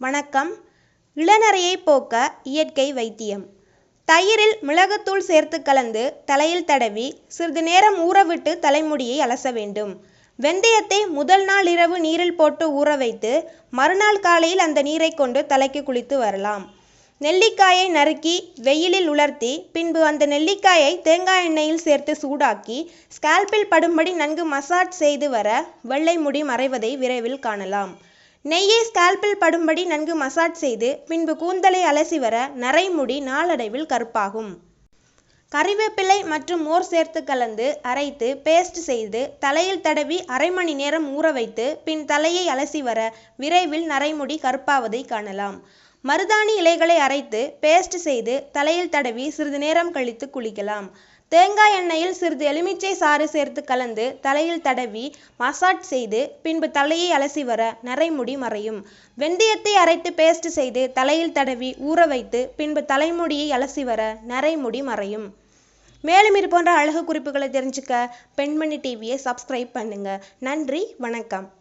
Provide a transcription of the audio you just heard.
வணக்கம். இளநரையை போக்க இயற்கை வைத்தியம். தயிரில் மிளகுத்தூள் சேர்த்து கலந்து தலையில் தடவி சிறிது நேரம் ஊறவிட்டு தலைமுடியை அலச வேண்டும். வெந்தயத்தை முதல் நாள் இரவு நீரில் போட்டு ஊற வைத்து மறுநாள் காலையில் அந்த நீரை கொண்டு தலைக்கு குளித்து வரலாம். நெல்லிக்காயை நறுக்கி வெயிலில் உலர்த்தி பின்பு அந்த நெல்லிக்காயை தேங்காய் எண்ணெயில் சேர்த்து சூடாக்கி ஸ்கால்பில் படும்படி நன்கு மசாஜ் செய்து வர வெள்ளை முடி மறைவதை விரைவில் காணலாம். நெய்யை ஸ்கால்பில் படும்படி நன்கு மசாஜ் செய்து பின்பு கூந்தலை அலசி வர நரைமுடி நாளடைவில் கருப்பாகும். கறிவேப்பிலை மற்றும் மோர் சேர்த்து கலந்து அரைத்து பேஸ்ட் செய்து தலையில் தடவி அரை மணி நேரம் ஊற வைத்து பின் தலையை அலசி வர விரைவில் நரைமுடி கருப்பாவதை காணலாம். மருதாணி இலைகளை அரைத்து பேஸ்ட் செய்து தலையில் தடவி சிறிது நேரம் கழித்து குளிக்கலாம். தேங்காய் எண்ணெயில் சிறிது எலுமிச்சை சாறு சேர்த்து கலந்து தலையில் தடவி மசாஜ் செய்து பின்பு தலையை அலசி வர நரைமுடி மறையும். வெந்தயத்தை அரைத்து பேஸ்ட் செய்து தலையில் தடவி ஊற வைத்து பின்பு தலைமுடியை அலசி வர நரைமுடி மறையும். மேலும் இது போன்ற அழகு குறிப்புகளை தெரிஞ்சுக்க பெண்மணி டிவியை சப்ஸ்கிரைப் பண்ணுங்க. நன்றி வணக்கம்.